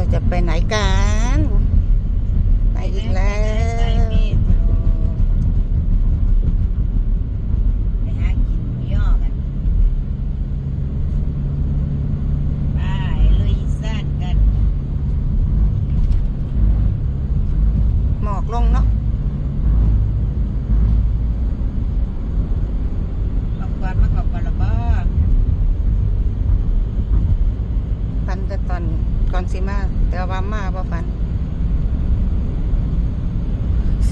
เราจะไปไหนกัน ไปอีกแล้ว ไปหากินหมูย่อกันไปลุยซ่านกัน หมอกลงเนาะ ขอบคุณมาขอบคุณละบ่ ฟันแต่ตอนก่อนสิมาแต่ว่ามาบ่ฟัน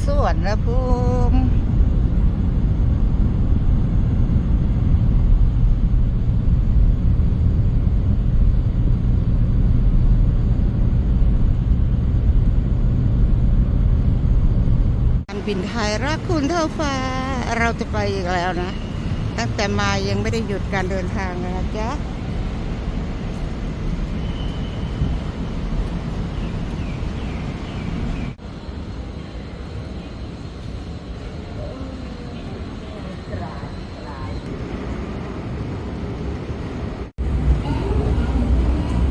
ส่วนละภูมิ บินไทยรักคุณเท่าฟ้า เราจะไปอีกแล้วนะ ตั้งแต่มายังไม่ได้หยุดการเดินทางนะจ๊ะ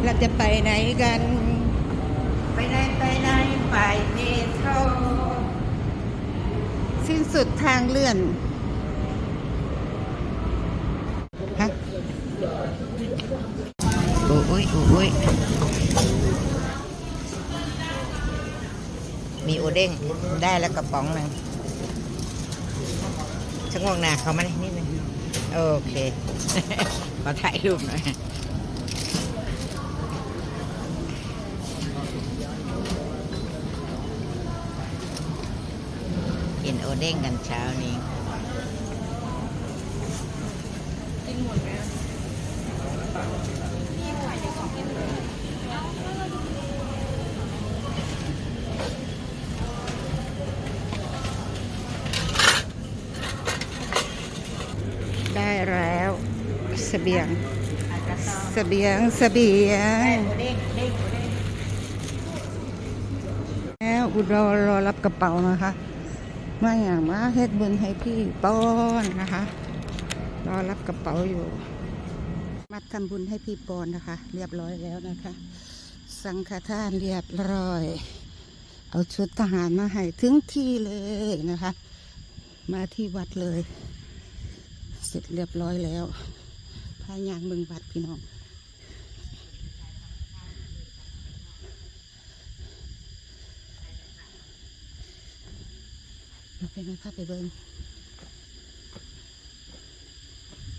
เราจะไปไหนกัน ไปไหนไปไหนไปเมโทร สุดทางเลื่อนฮะโอ้ยโอ้ยมีโอเด้งได้แล้วกระป๋องหนึ่งชงวงหนาเขามานิดนึงโอเค ขอถ่ายรูปหน่อย กินโอ เด้งกันเช้านี้กินหมดได้แล้วเสบียงเสบียงเสบียงแล้วอุดรรอรับกระเป๋านะคะ มาอย่างมาเฮ็ดบุญให้พี่ป้อนนะคะ รอรับกระเป๋าอยู่ มาทำบุญให้พี่ปอนนะคะ เรียบร้อยแล้วนะคะ สังฆทานเรียบร้อย เอาชุดทหารมาให้ถึงที่เลยนะคะ มาที่วัดเลย เสร็จเรียบร้อยแล้วพายางเบึงวัดพี่น้อง มาเป็นภาพไปเบิง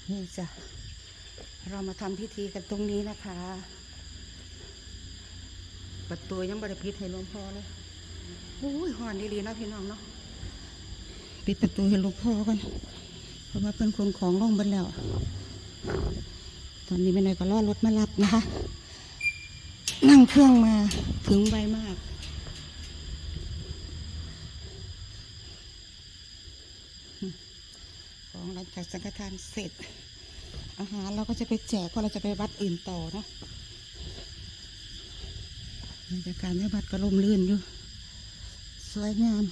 นี่จ้ะ เรามาทำพิธีกันตรงนี้นะคะ ประตูยังบริพิษให้หลวงพ่อเลยโอ้ยหอนดีๆนะพี่น้องเนาะ ปิดประตูให้หลวงพ่อกัน เพราะว่าเพื่อนคนของล่องไปแล้ว ตอนนี้ไม่นายก็รอรถมารับนะคะ นั่งเครื่องมาถึงไวมาก ของหลังจากสังฆทานเสร็จ อาหารเราก็จะไปแจกเพราะเราจะไปวัดอื่นต่อเนาะบรรยากาศในวัดก็ลมลื่นอยู่ สวยงาม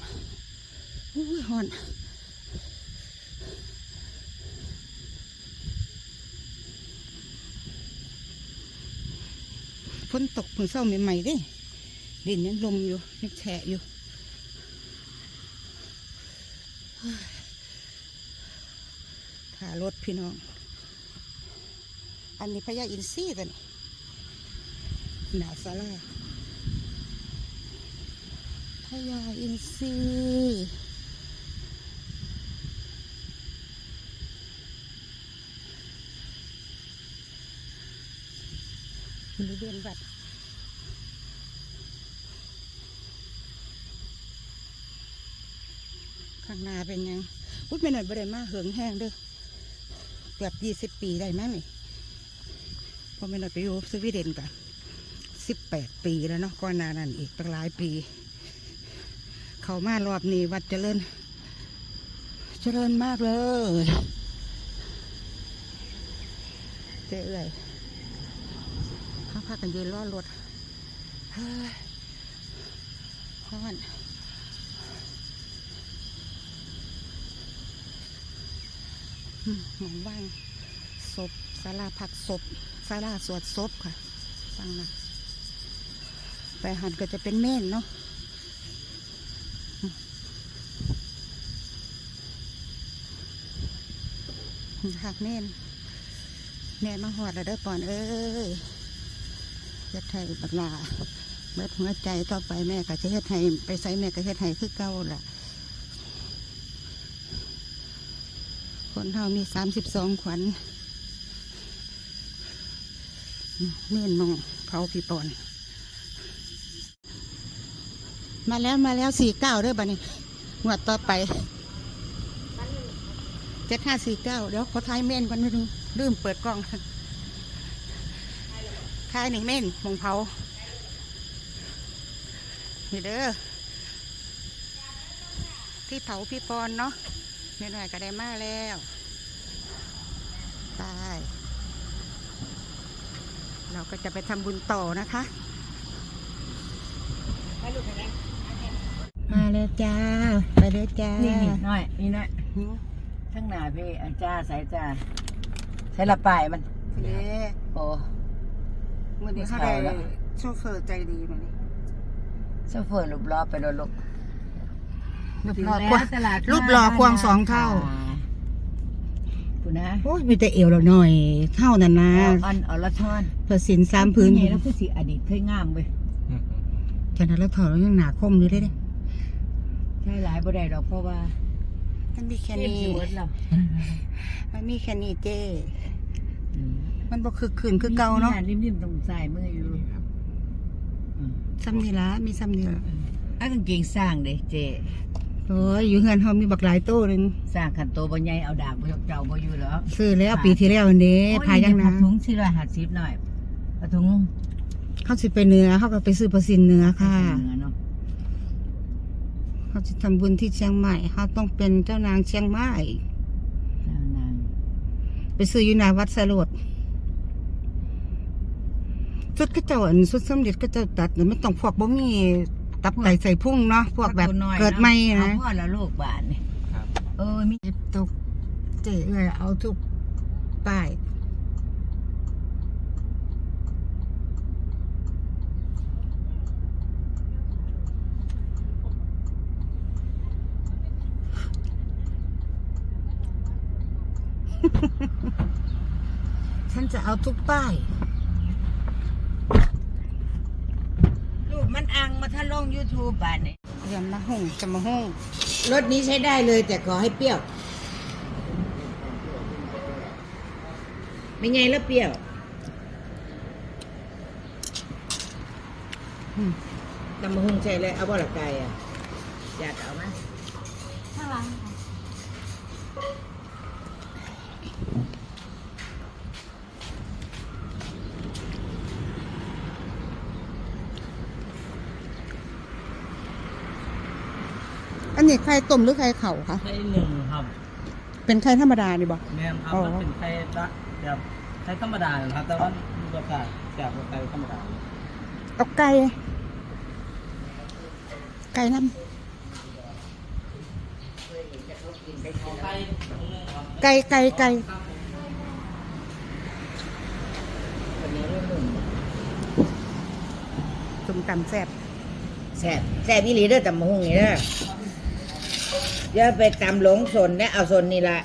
อุ้ยหอนฝนตกเพิ่งเศร้าใหม่ๆด้ดินยังลมอยู่ยังแฉะอยู่ารถพี่น้อง อันนี้พญาอินทรีย์กันหนาซาลาพญาอินทรีย์บริเวณวัดข้างหน้าเป็นยังพูดไปหน่อยบ่ได้มาเหิงแห้งเด้อ เกือบยี่สิบปีได้มั้งนี่พอไม่นอยไปอยู่สวีเดนกันสิบแปดปีแล้วเนาะก่อนหน้านั้นอีกตั้งหลายปี เขามารอบนี้วัดเจริญ เจริญมากเลยเจ๊เอ่ยเขาพากันยืนรอรถเฮ้ยฮ้อน อืม หมองว่างศพศาลาพักศพศาลาสวดศพค่ะฟังนะไปหันก็จะเป็นเม่นเนาะหักเม่นแม่มาหอดแล้วเด้อปอนเอ้ยเฮ็ดให้บักลาเบิดหัวใจต่อไปแม่ก็จะเฮ็ดให้ไปใส่แม่ก็เฮ็ดให้คือเก่าล่ะ คนเฮามีสามสิบสองขวัญอืมเม่นมองเผาพี่ปอน มาแล้วมาแล้วสี่เก้าด้วยบัดนี้งวดต่อไปเจ็ดห้าสี่เก้าเดี๋ยวขอท้ายเม่นก่อนนิดนึงลืมเปิดกล้องท้ายหนึ่งเม่นมองเผานี่เด้อที่เผาพี่ปอนเนาะ หน่อยๆก็ได้มาแล้วตายเราก็จะไปทำบุญต่อนะคะมาเลยจ้า ไปเลยจ้านี่น้อยนี่น้อยหิวข้างหน้าพี่อาจ้าสายจ้าใช้ละป้ายมันเย้โอ้มื่อนี้เขาไม่ได้ใช่ละโชเฟอร์ใจดีมานี่โซเฟอร์รูปล้อไปโดนลูก รูปหล่อควงรูปหล่อควงสองเท่าคุณนะโอ้ยมีแต่เอวเราหน่อย เท่านั้นนะออนออลทอนเพื่อสินสามพื้นไงแล้วคือสีอดีตเคยงามเว้ยฉะนั้นแล้วถอดแล้วยังหนาคมอยู่เลยเด้ใช่หลายบ่ได้ดอกเพราะว่า มันมีแค่เล่นนี้สิเวิร์ดเรามันมีแค่นี้เจ้มันบ่คือคืนคือเก่าเนาะริมๆตรงสายมืออยู่อืมซ้ำนี่ละมีซ้ำนี่ละอะกางเกงสร้างเด้เจ โอ้ยอยู่เฮือนเฮามีบักหลายโต้หนึงสร้างขันโตบ่ใหญ่เอาดาบบ่ยกเจ้าบ่อยู่แล้วซื้อแล้วปีที่แล้วอันนี้พายยังนะถุงสี่ร้อยห้าสิบหน่อยผ้าถุงเขาสิไปเหนือเขาก็ไปซื้อประสินเหนือค่ะเนื้อเนาะเขาจะทำบุญที่เชียงใหม่เขาต้องเป็นเจ้านางเชียงใหม่เจ้านางไปซื้ออยู่หนาวัดสลดชุดก็เจ้าอันชุดสำเร็จก็เจ้าตัดแต่ไม่ต้องพวกบ่มี ตับไตใส่พุ่งเนาะพวกแบบตัวน้อยเกิดใหม่เอานะพ่อแล้วลูกบาทนี่เออมีเก็บตกเจ๋เลยเอาทุกป้ายฉันจะเอาทุกป้าย ลูกมันอังมาถ้าลง YouTube บาทนี่เรียนมาหุ่งจะมาหุ่งรถนี้ใช้ได้เลยแต่ขอให้เปรี้ยวไม่ไงแล้วเปรี้ยวอืมตำมะฮุงใช่เลยเอาบ่ละไก่อะอยากเอาไหมอัน นี้ไข่ต้มหรือไข่เข่าคะ ไข่หนึ่งครับ เป็นไข่ธรรมดาดีบ่แม่นครับอ๋อมันเป็นไข่ละแบบไข่ธรรมดานะครับ แต่ว่ามีรสชาติแซ่บกว่าไข่ธรรมดาเอาไก่ ไก่น้ไข่ถุงหนึงครับำไก่ไก่ไก่วันนี้เรื่องหนึ่งจุ่มตำแซ่บแซ่บแซ่บอีหลีเด้อตำมะฮุงนี่เด้อ อย่าไปตำหลงสนนะเอาสนนี่ละ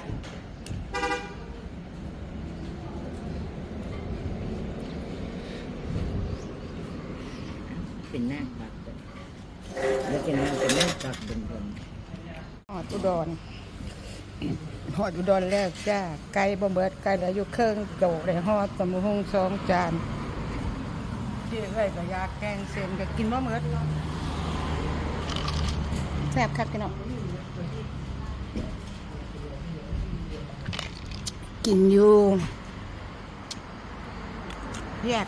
เป็นหน้าปักแล้วเป็นหน้าเป็นหน้าปักบนบนหอดอุดรหอดอุดรแล้วจ้า ไก่บ่เบิดไก่เหลืออยู่เครื่องโดเลยหอดตำมะฮงสองจานที่ไว้ก็อยากแกงเส้นก็กินบ่เบิดแซ่บคักกันเนาะ กินอยู่แยก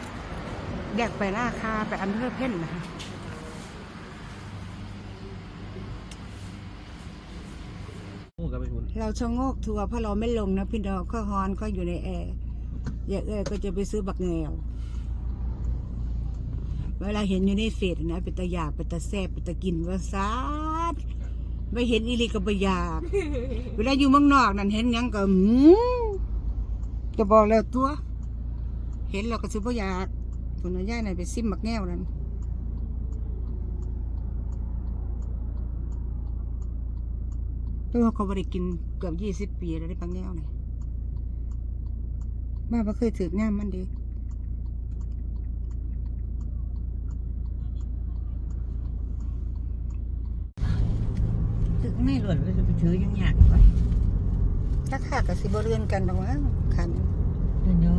แยกไปหน้าคาไปอำเภอเพ่นนะคะพูดกับไปคุณเราชะโงกทัวร์เพราะเราไม่ลงนะพี่ดอกก็ฮอนก็อยู่ในแอร์อย่าเอ้ยก็จะไปซื้อบักแงวเวลาเห็นอยู่ในเฟซนะเป็นตะอยากเป็นตะแซ่บเป็นตะกินว่าซาดไม่เห็นอีหลีก็บ่อยาก เวลาอยู่เมืองนอกนั่นเห็นหยังก็อืม จะบอกแล้วตัว เห็นเราก็ซื้อบ่อยากคุนย่าไหนไปซิมมักแง่วนั่นตัวเขาบริกินเกือบยี่สิบปีแล้วได้ปังแง่วเนี่ยมาบ่เคยถือง่ามมันดีถือไม่หล่นไปถือยังอยากไป ราคากับสิบเรือนกันหรอกมั้งคันเดี๋ยว